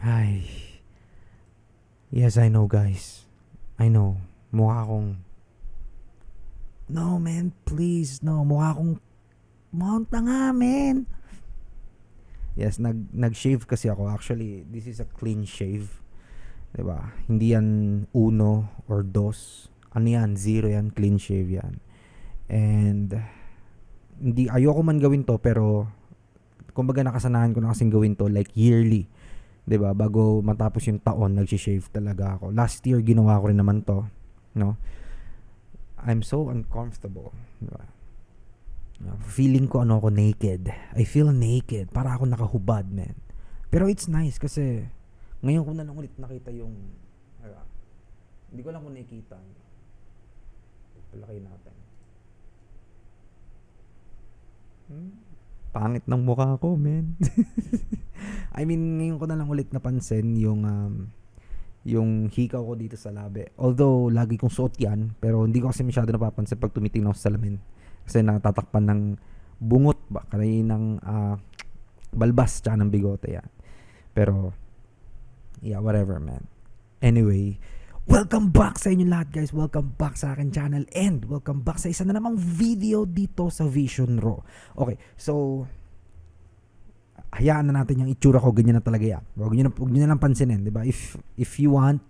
Ay. Yes, I know guys. I know. Mukha akong... No, man. Please. No. Mukha akong... Mount na nga, man. Yes, nag, nag-shave kasi ako. Actually, this is a clean shave. ba? Hindi yan uno or dos. Ano yan? Zero yan. Clean shave yan. And... Hindi, ayoko man gawin to, pero... Kumbaga nakasanahan ko na kasing gawin to like yearly. 'Di ba? Bago matapos yung taon, nagsi-shave talaga ako. Last year ginawa ko rin naman 'to, no? I'm so uncomfortable, 'di? Feeling ko ano ako naked. I feel naked. Para ako nakahubad, man. Pero it's nice kasi ngayon ko na lang ulit nakita yung diba? Hindi ko lang kung nakikita. Palaki natin. Hmm? Pangit ng mukha ko, man. I mean, ngayon ko na lang ulit napansin yung um, yung hikaw ko dito sa labi. Although, lagi kong suot yan, pero hindi ko kasi masyado napapansin pag tumitingin ako sa salamin. Kasi natatakpan ng bungot ba, kanay ng uh, balbas tsaka ng bigote yan. Pero, yeah, whatever, man. Anyway, welcome back sa inyo lahat, guys. Welcome back sa akin channel and welcome back sa isa na namang video dito sa Vision Raw. Okay, so, hayaan na natin yung itsura ko, ganyan na talaga yan. Huwag nyo na, huwag nyo na lang pansinin, di ba? If, if you want,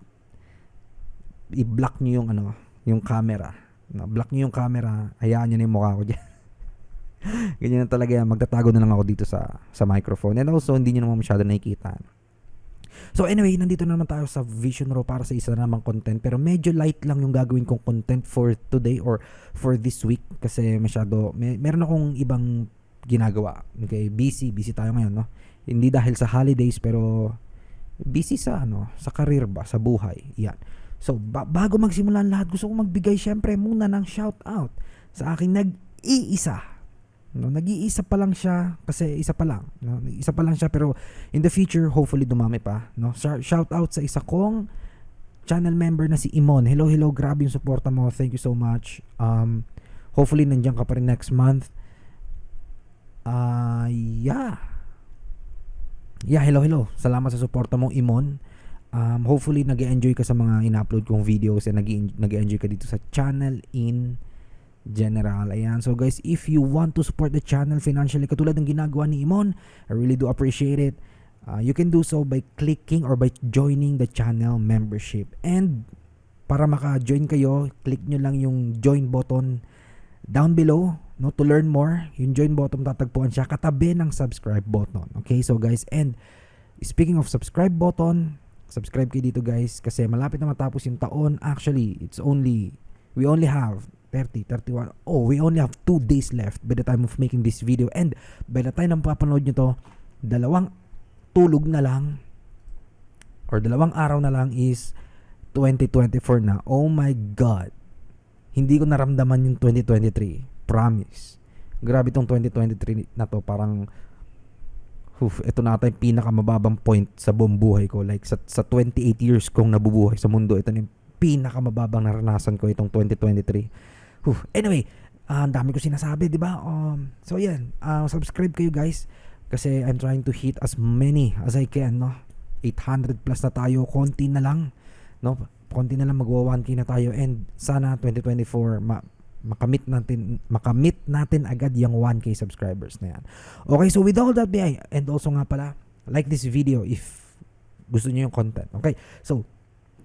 i-block nyo yung ano, yung camera. No, block nyo yung camera, hayaan nyo na yung mukha ko dyan. ganyan na talaga yan. Magtatago na lang ako dito sa, sa microphone. And also, hindi nyo naman masyado nakikita. So anyway, nandito na naman tayo sa Vision Raw para sa isa na namang content. Pero medyo light lang yung gagawin kong content for today or for this week. Kasi masyado, may, meron akong ibang ginagawa. Okay, busy, busy tayo ngayon, no? Hindi dahil sa holidays pero busy sa ano, sa career ba, sa buhay. Yan. So, ba- bago magsimula ang lahat, gusto ko magbigay syempre muna ng shout out sa aking nag-iisa. No, nag-iisa pa lang siya kasi isa pa lang, no? Isa pa lang siya pero in the future hopefully dumami pa, no? Shout out sa isa kong channel member na si Imon. Hello, hello, grabe yung suporta mo. Thank you so much. Um hopefully nandiyan ka pa rin next month. Uh, yeah. Yeah, hello, hello. Salamat sa suporta mo, Imon. Um, hopefully, nag enjoy ka sa mga in-upload kong videos and nag enjoy ka dito sa channel in general. Ayan. So, guys, if you want to support the channel financially, katulad ng ginagawa ni Imon, I really do appreciate it. Uh, you can do so by clicking or by joining the channel membership. And, para maka-join kayo, click nyo lang yung join button down below no to learn more yung join button tatagpuan siya katabi ng subscribe button okay? So guys and speaking of subscribe button subscribe kayo dito guys kasi malapit na matapos yung taon. Actually it's only we only have 30 31 oh we only have 2 days left by the time of making this video. And by the time na mapapanood nyo to dalawang tulog na lang or dalawang araw na lang is 2024 na. Oh my god hindi ko naramdaman yung 2023 Promise. Grabe tong 2023 na to. Parang, uf, ito na ata yung pinakamababang point sa buong buhay ko. Like, sa, sa 28 years kong nabubuhay sa mundo, ito na yung pinakamababang naranasan ko itong 2023. Uf, anyway, uh, ang dami ko sinasabi, di ba? Um, so, yan. Uh, subscribe kayo, guys. Kasi I'm trying to hit as many as I can, no? 800 plus na tayo. Konti na lang, no? Konti na lang magwa 1K na tayo. And sana 2024, ma makamit natin makamit natin agad yung 1k subscribers na yan. Okay, so with all that being and also nga pala like this video if gusto niyo yung content. Okay? So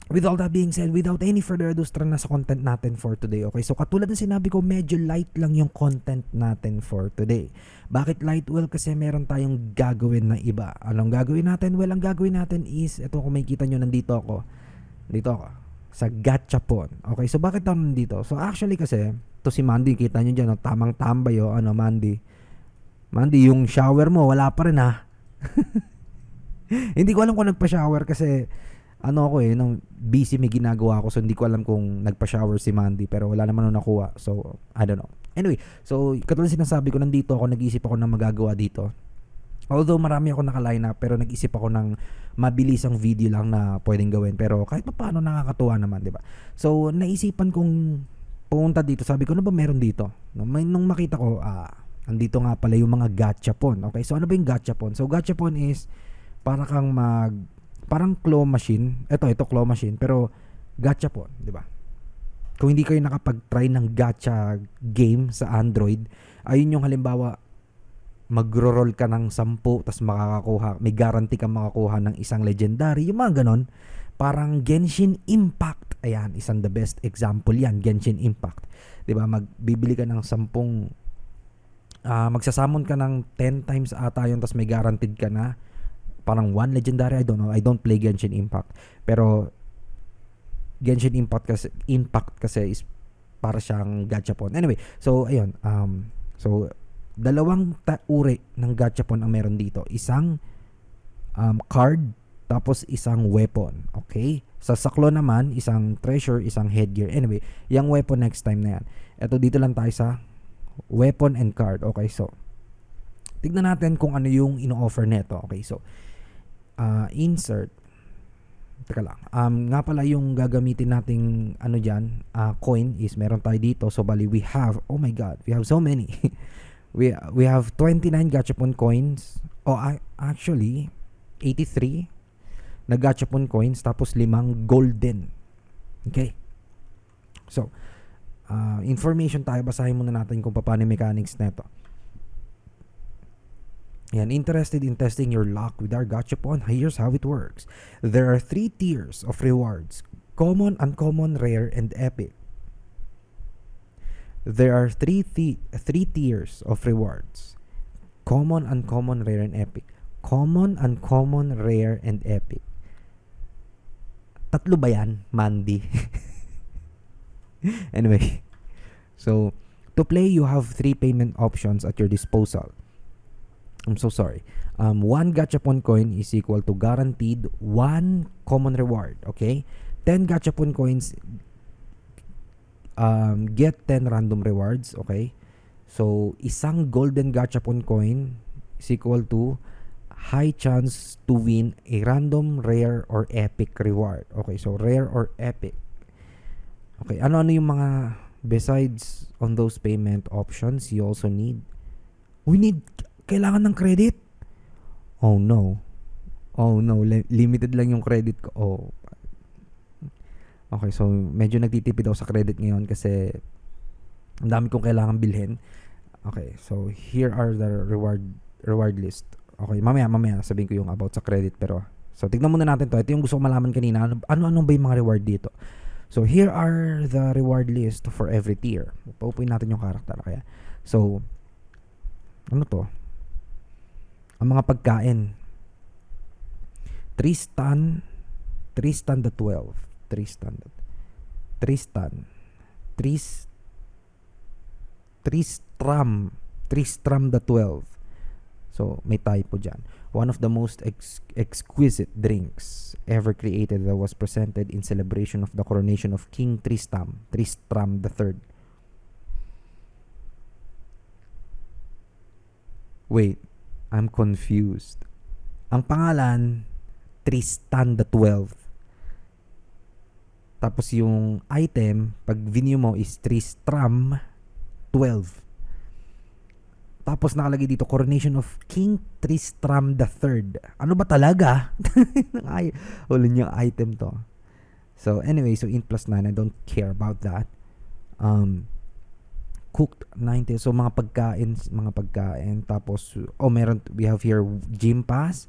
with all that being said, without any further ado, tara na sa content natin for today. Okay, so katulad ng sinabi ko, medyo light lang yung content natin for today. Bakit light? Well, kasi meron tayong gagawin na iba. Anong gagawin natin? Well, ang gagawin natin is, ito kung makikita nyo, nandito ako. Dito ako sa Gachapon. Okay, so bakit ako nandito? So actually kasi, to si Mandy, kita nyo dyan, no? tamang tambay, oh, ano, Mandy. Mandy, yung shower mo, wala pa rin ha. hindi ko alam kung nagpa-shower kasi, ano ako eh, nung busy may ginagawa ako, so hindi ko alam kung nagpa-shower si Mandy, pero wala naman nung nakuha. So, I don't know. Anyway, so, katulad sinasabi ko, nandito ako, nag-iisip ako ng magagawa dito. Although marami ako naka-line up, pero nag-isip ako ng mabilisang video lang na pwedeng gawin. Pero kahit pa paano nakakatuwa naman, di ba? So, naisipan kong pumunta dito. Sabi ko, ano ba meron dito? No, may, nung makita ko, ah, andito nga pala yung mga gachapon. Okay, so ano ba yung gachapon? So, gachapon is para kang mag parang claw machine. Ito, ito claw machine. Pero, gacha po, di ba? Kung hindi kayo nakapag-try ng gacha game sa Android, ayun yung halimbawa, magro-roll ka ng 10 tapos makakakuha, may guarantee ka makakuha ng isang legendary, yung mga ganon. Parang Genshin Impact. Ayan, isang the best example yan, Genshin Impact. 'Di ba? Magbibili ka ng 10 ah magsasamon ka ng 10 times ata yun tapos may guaranteed ka na parang one legendary I don't know I don't play Genshin Impact pero Genshin Impact kasi Impact kasi is para siyang gachapon anyway so ayun um so dalawang ta- uri ng gachapon ang meron dito isang um, card tapos isang weapon okay sa saklo naman isang treasure isang headgear anyway yung weapon next time na yan eto dito lang tayo sa weapon and card. Okay, so tignan natin kung ano yung ino-offer nito. Okay, so uh, insert Teka lang. Um, nga pala yung gagamitin nating ano diyan, uh, coin is meron tayo dito. So bali we have, oh my god, we have so many. we we have 29 gachapon coins. Oh, I, actually 83 na gachapon coins tapos limang golden. Okay. So, uh, information tayo, basahin muna natin kung paano yung mechanics neto. Yan, interested in testing your luck with our Gachapon? Here's how it works. There are three tiers of rewards. Common, uncommon, rare, and epic. There are three, three tiers of rewards. Common, uncommon, rare, and epic. Common, uncommon, rare, and epic. Tatlo ba yan, Mandy? anyway, so to play, you have three payment options at your disposal. I'm so sorry. Um, one gachapon coin is equal to guaranteed one common reward. Okay, ten gachapon coins um, get 10 random rewards. Okay, so isang golden gachapon coin is equal to high chance to win a random, rare, or epic reward. Okay, so rare or epic. Okay, ano-ano yung mga besides on those payment options you also need? We need kailangan ng credit. Oh no. Oh no, li- limited lang yung credit ko. Oh. Okay, so medyo nagtitipid ako sa credit ngayon kasi ang dami kong kailangan bilhin. Okay, so here are the reward reward list. Okay, mamaya mamaya sabihin ko yung about sa credit pero so tignan muna natin to. Ito yung gusto ko malaman kanina. Ano-ano ba yung mga reward dito? So here are the reward list for every tier. Paupuin natin yung karakter kaya. So ano to? Ang mga pagkain. Tristan Tristan the 12. Tristan Tristan Tris Tristram Tristram the 12. So, may typo dyan. One of the most ex- exquisite drinks ever created that was presented in celebration of the coronation of King Tristam, Tristram III. Wait, I'm confused. Ang pangalan, Tristan the 12th. Tapos yung item, pag view mo is Tristram 12. Tapos nakalagay dito, Coronation of King Tristram the Third. Ano ba talaga? Wala yung item to. So anyway, so in plus 9, I don't care about that. Um, cooked 90. So mga pagkain, mga pagkain. Tapos, oh meron, we have here gym pass.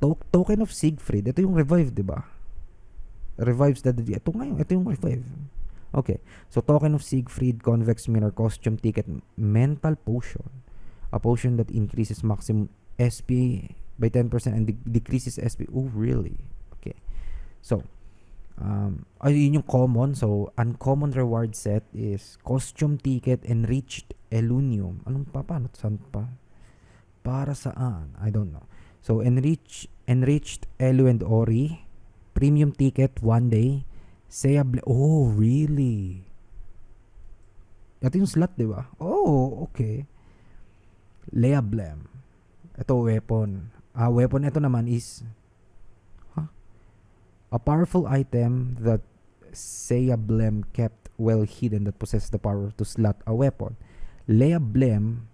To- token of Siegfried. Ito yung revive, di ba? Revives the Ito nga yung, ito yung revive. Okay. So token of Siegfried, convex mirror, costume ticket, mental potion. A potion that increases maximum SP by 10% and de- decreases SP. Oh, really? Okay. So, Um, ay, yun yung common. So, uncommon reward set is costume ticket enriched elunium. Anong pa? Paano? Saan pa? Para saan? I don't know. So, enrich, enriched elu and ori. Premium ticket one day. Seiya ble- Oh, really? Ito yung slot, di ba? Oh, okay. Lea Blem. Ito, weapon. Ah, weapon ito naman is A powerful item that Seiya Blem kept well hidden that possesses the power to slot a weapon. Leia Blem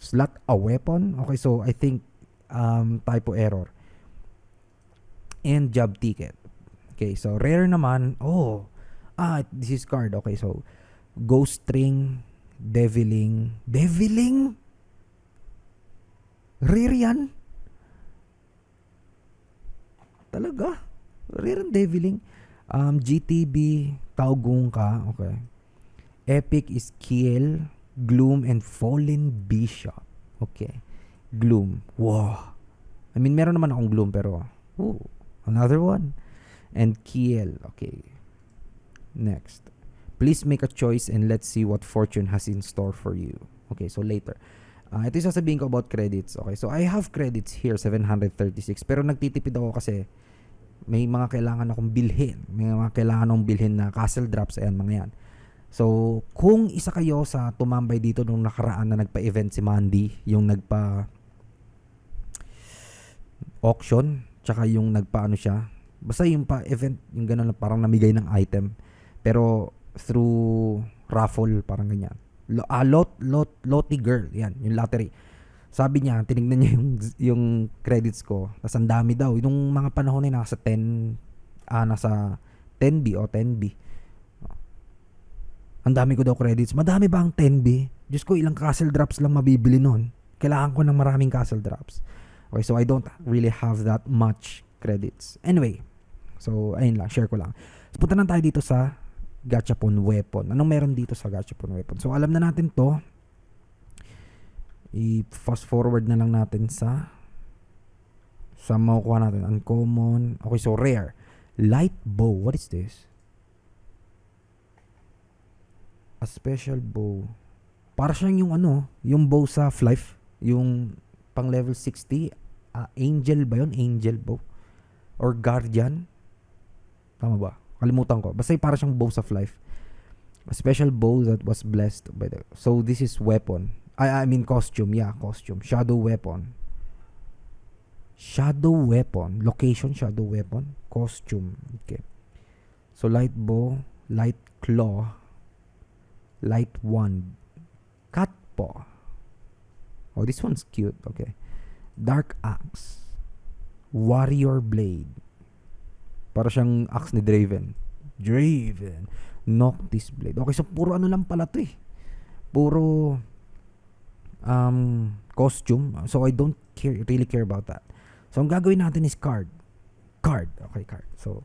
slot a weapon? Okay, so I think um, typo error. And job ticket. Okay, so rare naman. Oh, ah, this is card. Okay, so ghost string, deviling, deviling. Rare yan. Talaga? Rare ang deviling. Um, GTB, Taugung ka. Okay. Epic is Kiel, Gloom, and Fallen Bishop. Okay. Gloom. Wow. I mean, meron naman akong Gloom, pero, ooh, another one. And Kiel. Okay. Next. Please make a choice and let's see what fortune has in store for you. Okay, so later. Ah, ito yung sasabihin ko about credits. Okay, so I have credits here, 736. Pero nagtitipid ako kasi may mga kailangan akong bilhin. May mga kailangan akong bilhin na castle drops. Ayan, mga yan. So, kung isa kayo sa tumambay dito nung nakaraan na nagpa-event si Mandy, yung nagpa auction, tsaka yung nagpa-ano siya, basta yung pa-event, yung gano'n na parang namigay ng item. Pero through raffle, parang ganyan. Lo, ah, lot, lot, lotty girl, yan, yung lottery. Sabi niya, tinignan niya yung, yung credits ko. Tapos ang dami daw. Yung mga panahon na nasa 10, ah, nasa 10B o 10B. Ang dami ko daw credits. Madami ba ang 10B? Diyos ko, ilang castle drops lang mabibili nun. Kailangan ko ng maraming castle drops. Okay, so I don't really have that much credits. Anyway, so ayun lang, share ko lang. So punta na tayo dito sa Gachapon Weapon. Anong meron dito sa Gachapon Weapon? So alam na natin to. I-fast forward na lang natin sa sa makukuha natin. Uncommon. Okay, so rare. Light bow. What is this? A special bow. Para siyang yung ano, yung bow sa Flife. Yung pang level 60. Ah, angel ba yun? Angel bow. Or Guardian. Tama ba? Kalimutan ko. Basta para siyang bow sa Flife. A special bow that was blessed by the... So, this is weapon. I, I mean costume. Yeah, costume. Shadow weapon. Shadow weapon. Location, shadow weapon. Costume. Okay. So, light bow. Light claw. Light wand. Cat paw. Oh, this one's cute. Okay. Dark axe. Warrior blade. Para siyang axe ni Draven. Draven. Noctis blade. Okay, so puro ano lang pala to eh. Puro um, costume. So I don't care, really care about that. So ang gagawin natin is card. Card. Okay, card. So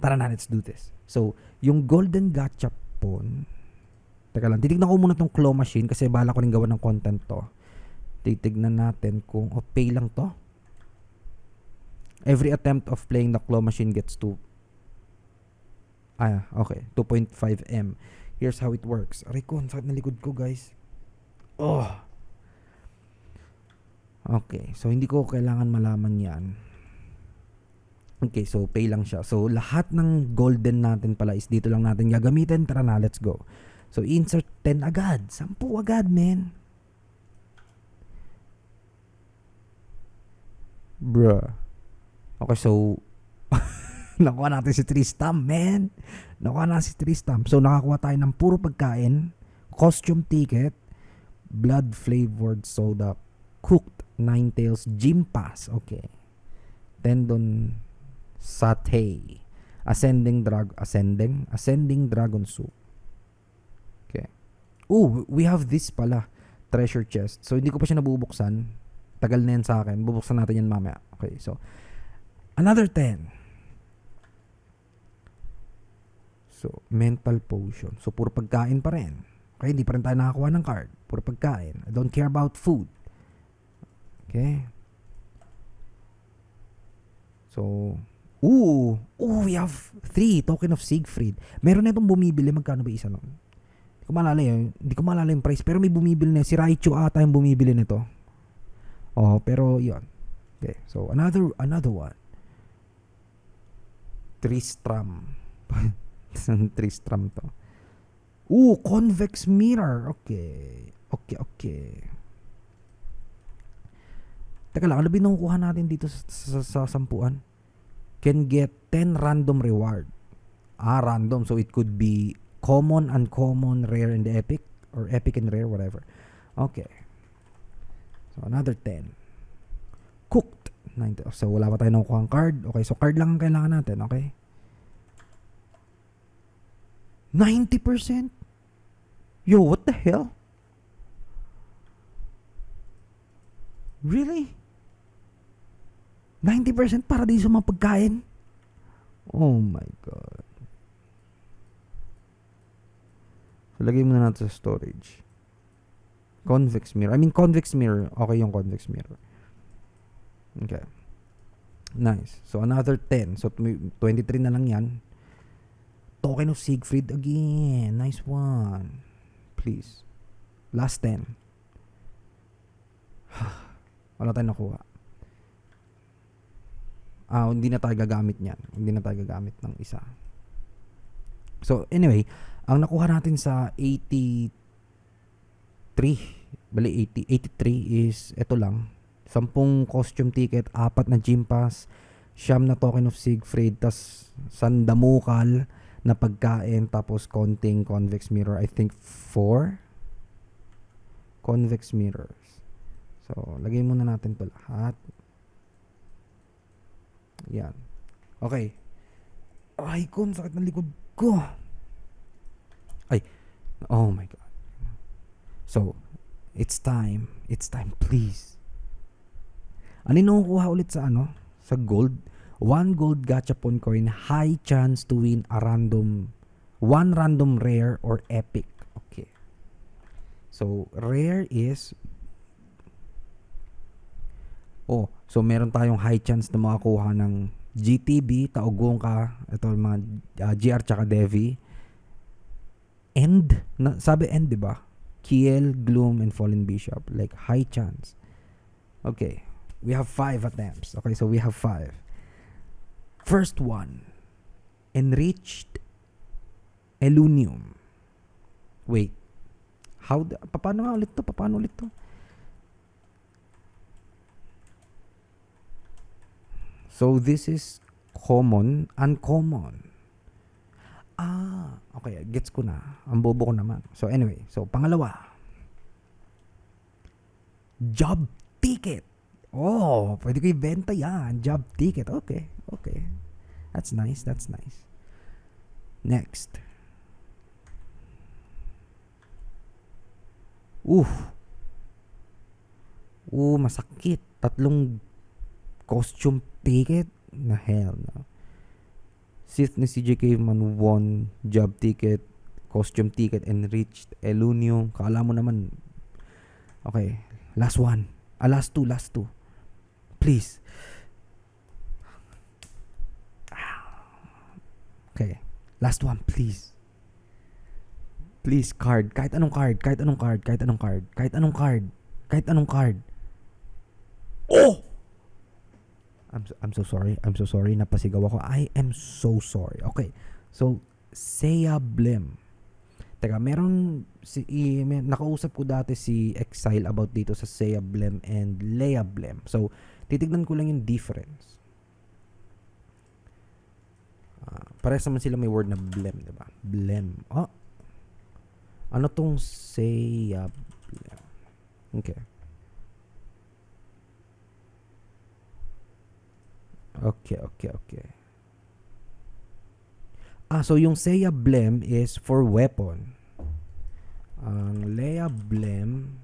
tara na, let's do this. So, yung golden gachapon, teka lang, titignan ko muna tong claw machine kasi bala ko rin gawa ng content to. Titignan natin kung, pay lang to. Every attempt of playing the claw machine gets to Ah, okay. 2.5 M. Here's how it works. Aray ko, sakit ko, guys. Oh. Okay, so hindi ko kailangan malaman yan. Okay, so pay lang siya. So lahat ng golden natin pala is dito lang natin gagamitin. Tara na, let's go. So insert 10 agad. 10 agad, men. Bruh. Okay, so nakuha natin si Tristam, man. Nakuha natin si Tristam. So, nakakuha tayo ng puro pagkain, costume ticket, blood flavored soda, cooked nine tails, gym pass. Okay. Tendon satay. Ascending drag ascending ascending dragon soup. Okay. Oh, we have this pala. Treasure chest. So hindi ko pa siya nabubuksan. Tagal na yan sa akin. Bubuksan natin yan mamaya. Okay, so another 10. So, mental potion. So, puro pagkain pa rin. Okay, hindi pa rin tayo nakakuha ng card. Puro pagkain. I don't care about food. Okay. So, ooh, ooh, we have three token of Siegfried. Meron na itong bumibili. Magkano ba isa nun? Hindi ko maalala yun. Hindi ko maalala yung price. Pero may bumibili na. Si Raichu ata yung bumibili nito. Oh, pero yon. Okay, so another another one. Tristram. Tristram to. Ooh, convex mirror. Okay. Okay, okay. Teka lang, ano nakukuha natin dito sa, sa, sa sampuan? Can get 10 random reward. Ah, random. So it could be common, uncommon, rare, and epic. Or epic and rare, whatever. Okay. Another 10. Cooked. 90. So, wala pa tayo nakukuha card. Okay, so card lang ang kailangan natin, okay? 90%? Yo, what the hell? Really? 90% para di sa mga pagkain? Oh my God. So, lagay muna natin sa storage. Convex mirror. I mean, convex mirror. Okay yung convex mirror. Okay. Nice. So, another 10. So, tw- 23 na lang yan. Token of Siegfried again. Nice one. Please. Last 10. Wala tayong nakuha. Ah, hindi na tayo gagamit niyan. Hindi na tayo gagamit ng isa. So, anyway, ang nakuha natin sa 83, bali 80, 83 is ito lang. 10 costume ticket, apat na gym pass, siyam na token of Siegfried, tas sandamukal na pagkain, tapos konting convex mirror. I think 4 convex mirrors. So, lagay muna natin to lahat. Yan. Okay. Ay, kon, sakit ng likod ko. Ay. Oh my God. So, it's time. It's time, please. Ano nakukuha ulit sa ano? Sa gold? One gold gachapon coin, high chance to win a random, one random rare or epic. Okay. So, rare is Oh, so meron tayong high chance na makakuha ng GTB, Taugong ka, ito mga uh, GR tsaka Devi. End, na, sabi end, di ba? Kiel, Gloom, and Fallen Bishop. Like, high chance. Okay. We have five attempts. Okay, so we have five. First one. Enriched Elunium. Wait. How, the, paano nga ulit to? Paano ulit to? So this is common, uncommon. Ah, okay, gets ko na. Ang bobo ko naman. So anyway, so pangalawa. Job ticket. Oh, pwede ko ibenta yan. Job ticket. Okay, okay. That's nice, that's nice. Next. Oof. Uh, masakit. Tatlong costume ticket? Na hell no. Sith ni CJ Caveman won job ticket, costume ticket, enriched, Elunium. Kala mo naman. Okay. Last one. Ah, last two, last two. Please. Okay. Last one, please. Please, card. Kahit anong card. Kahit anong card. Kahit anong card. Kahit anong card. Kahit anong card. Oh! I'm I'm so sorry. I'm so sorry. Napasigaw ako. I am so sorry. Okay. So, Seiya Blim. Teka, meron si i, may, nakausap ko dati si Exile about dito sa Seiya Blim and Leia Blim. So, titignan ko lang yung difference. Uh, parehas naman sila may word na Blem, di ba? Blem. Oh. Ano tong Seiya Blim? Okay. Okay, okay, okay. Ah, so yung Seiya Blem is for weapon. Ang Leia Blem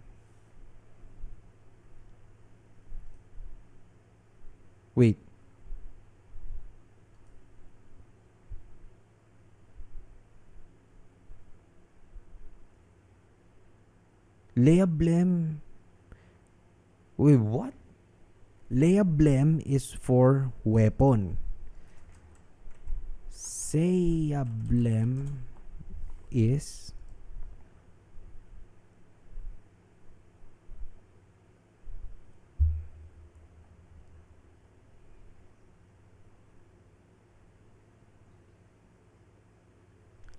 Wait. Leia Blem Wait, what? Leia Blem is for weapon. Seiya Blem is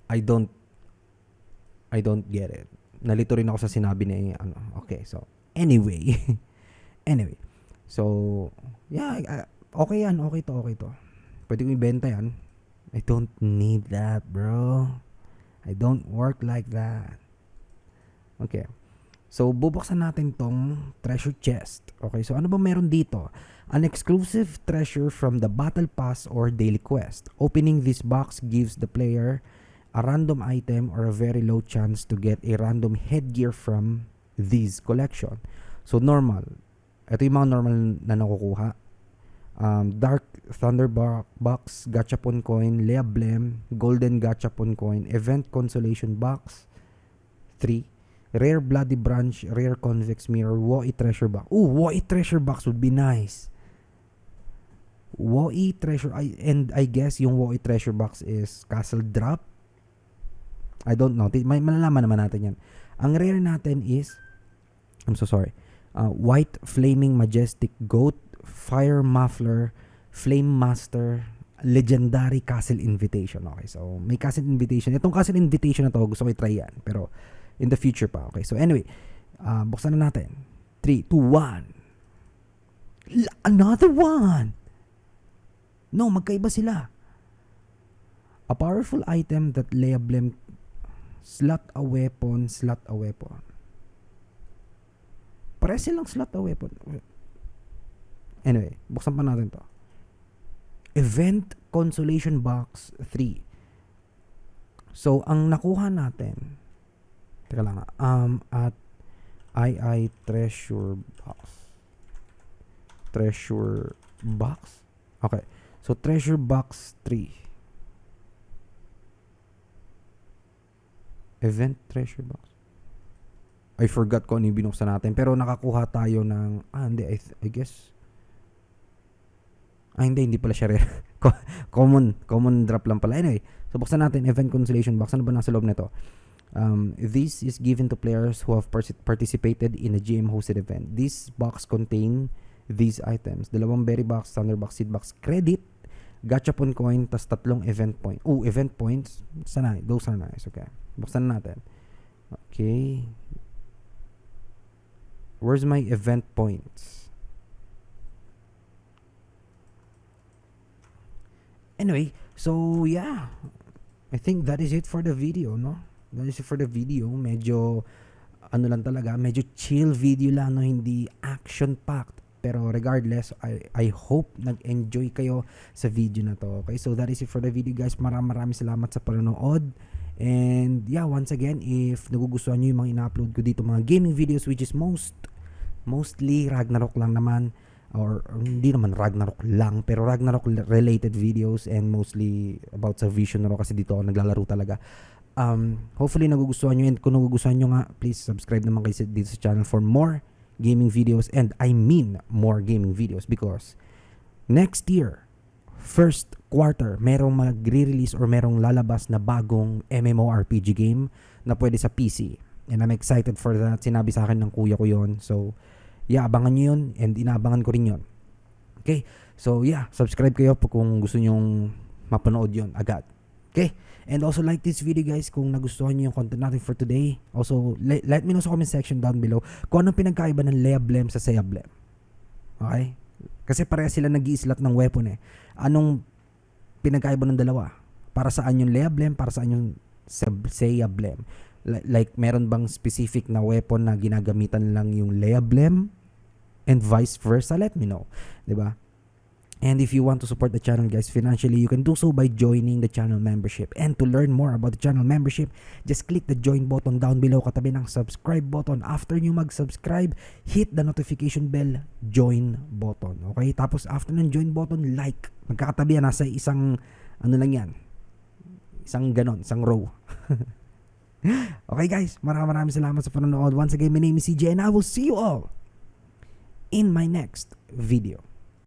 I don't I don't get it. Nalito rin ako sa sinabi ni ano. Okay, so anyway. anyway. So, yeah, uh, okay yan, okay to, okay to. Pwede ko ibenta yan. I don't need that, bro. I don't work like that. Okay. So, bubuksan natin tong treasure chest. Okay, so ano ba meron dito? An exclusive treasure from the battle pass or daily quest. Opening this box gives the player a random item or a very low chance to get a random headgear from this collection. So, normal. Ito yung mga normal na nakukuha. Um, Dark Thunder Bo- Box, Gachapon Coin, Lea Blem, Golden Gachapon Coin, Event Consolation Box, 3. Rare Bloody Branch, Rare Convex Mirror, Woi Treasure Box. Ooh, Woi Treasure Box would be nice. Woi Treasure, I, and I guess yung Woi Treasure Box is Castle Drop. I don't know. May malalaman naman natin yan. Ang rare natin is, I'm so sorry, uh, White Flaming Majestic Goat, Fire Muffler, Flame Master, Legendary Castle Invitation. Okay, so may Castle Invitation. Itong Castle Invitation na to, gusto ko i-try yan. Pero in the future pa. Okay, so anyway, uh, buksan na natin. 3, 2, 1. L- Another one! No, magkaiba sila. A powerful item that Leia Blem slot a weapon, slot a weapon. Pare silang slot a weapon. Anyway, buksan pa natin to. Event Consolation Box 3. So, ang nakuha natin, teka lang, um, at II Treasure Box. Treasure Box? Okay. So, Treasure Box 3. Event Treasure Box. I forgot ko ano yung binuksan natin. Pero nakakuha tayo ng... Ah, hindi. I, th- I guess... Ah, hindi. Hindi pala siya rare. Co- common. Common drop lang pala. Anyway. So, buksan natin. Event Consolation Box. Ano ba nasa loob nito? Um, this is given to players who have partic- participated in a GM-hosted event. This box contain these items. Dalawang berry box, thunder box, seed box, credit, gachapon coin, tas tatlong event point. Oh, event points. Sana, those are nice. Okay. Buksan na natin. Okay. Where's my event points? Anyway, so yeah. I think that is it for the video, no? That is it for the video. Medyo, ano lang talaga, medyo chill video lang, no? Hindi action-packed. Pero regardless, I, I hope nag-enjoy kayo sa video na to. Okay, so that is it for the video guys. Maraming maraming salamat sa panonood. And yeah, once again, if nagugustuhan nyo yung mga ina-upload ko dito, mga gaming videos, which is most, mostly Ragnarok lang naman, or, hindi naman Ragnarok lang, pero Ragnarok related videos and mostly about sa Vision Ro kasi dito ako naglalaro talaga. Um, hopefully nagugustuhan nyo and kung nagugustuhan nyo nga, please subscribe naman kayo dito sa channel for more gaming videos and I mean more gaming videos because next year, first quarter, merong magre-release or merong lalabas na bagong MMORPG game na pwede sa PC. And I'm excited for that. Sinabi sa akin ng kuya ko yon So, yeah, abangan nyo yun and inaabangan ko rin yun. Okay? So, yeah, subscribe kayo kung gusto nyong mapanood yon agad. Okay? And also like this video guys kung nagustuhan niyo yung content natin for today. Also, let, let me know sa comment section down below kung anong pinagkaiba ng Lea Blem sa Saya Blem. Okay? Kasi pareha sila nag slot ng weapon eh. Anong pinagkaiba ng dalawa? Para saan yung Lea Blem? Para saan yung Seb- Saya Blem? Li- Like, meron bang specific na weapon na ginagamitan lang yung Lea Blem? And vice versa? Let me know. ba? And if you want to support the channel guys financially, you can do so by joining the channel membership. And to learn more about the channel membership, just click the join button down below katabi ng subscribe button. After nyo mag-subscribe, hit the notification bell, join button. Okay? Tapos after ng join button, like. Magkakatabi yan, nasa isang, ano lang yan, isang ganon, isang row. okay guys, maraming maraming salamat sa panonood. Once again, my name is CJ and I will see you all in my next video.